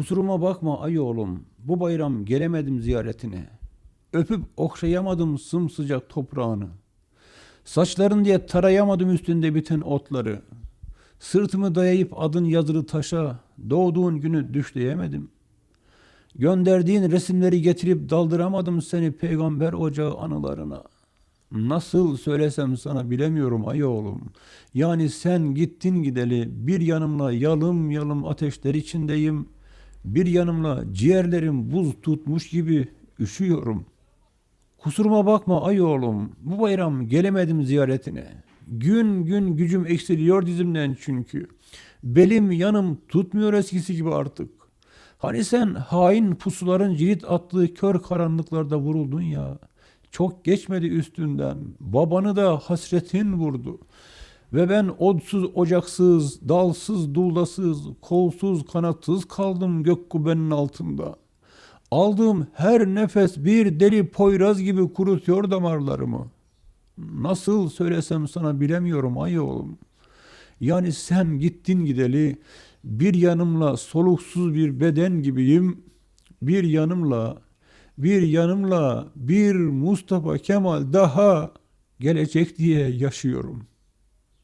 Kusuruma bakma ay oğlum, bu bayram gelemedim ziyaretine. Öpüp okşayamadım sımsıcak toprağını. Saçların diye tarayamadım üstünde biten otları. Sırtımı dayayıp adın yazılı taşa, doğduğun günü düşleyemedim. Gönderdiğin resimleri getirip daldıramadım seni peygamber ocağı anılarına. Nasıl söylesem sana bilemiyorum ay oğlum. Yani sen gittin gideli bir yanımla yalım yalım ateşler içindeyim. Bir yanımla ciğerlerim buz tutmuş gibi üşüyorum. Kusuruma bakma ay oğlum. Bu bayram gelemedim ziyaretine. Gün gün gücüm eksiliyor dizimden çünkü. Belim yanım tutmuyor eskisi gibi artık. Hani sen hain pusuların cirit attığı kör karanlıklarda vuruldun ya. Çok geçmedi üstünden. Babanı da hasretin vurdu. Ve ben odsuz, ocaksız, dalsız, duldasız, kolsuz, kanatsız kaldım gök kubbenin altında. Aldığım her nefes bir deli poyraz gibi kurutuyor damarlarımı. Nasıl söylesem sana bilemiyorum ay oğlum. Yani sen gittin gideli bir yanımla soluksuz bir beden gibiyim. Bir yanımla bir yanımla bir Mustafa Kemal daha gelecek diye yaşıyorum.''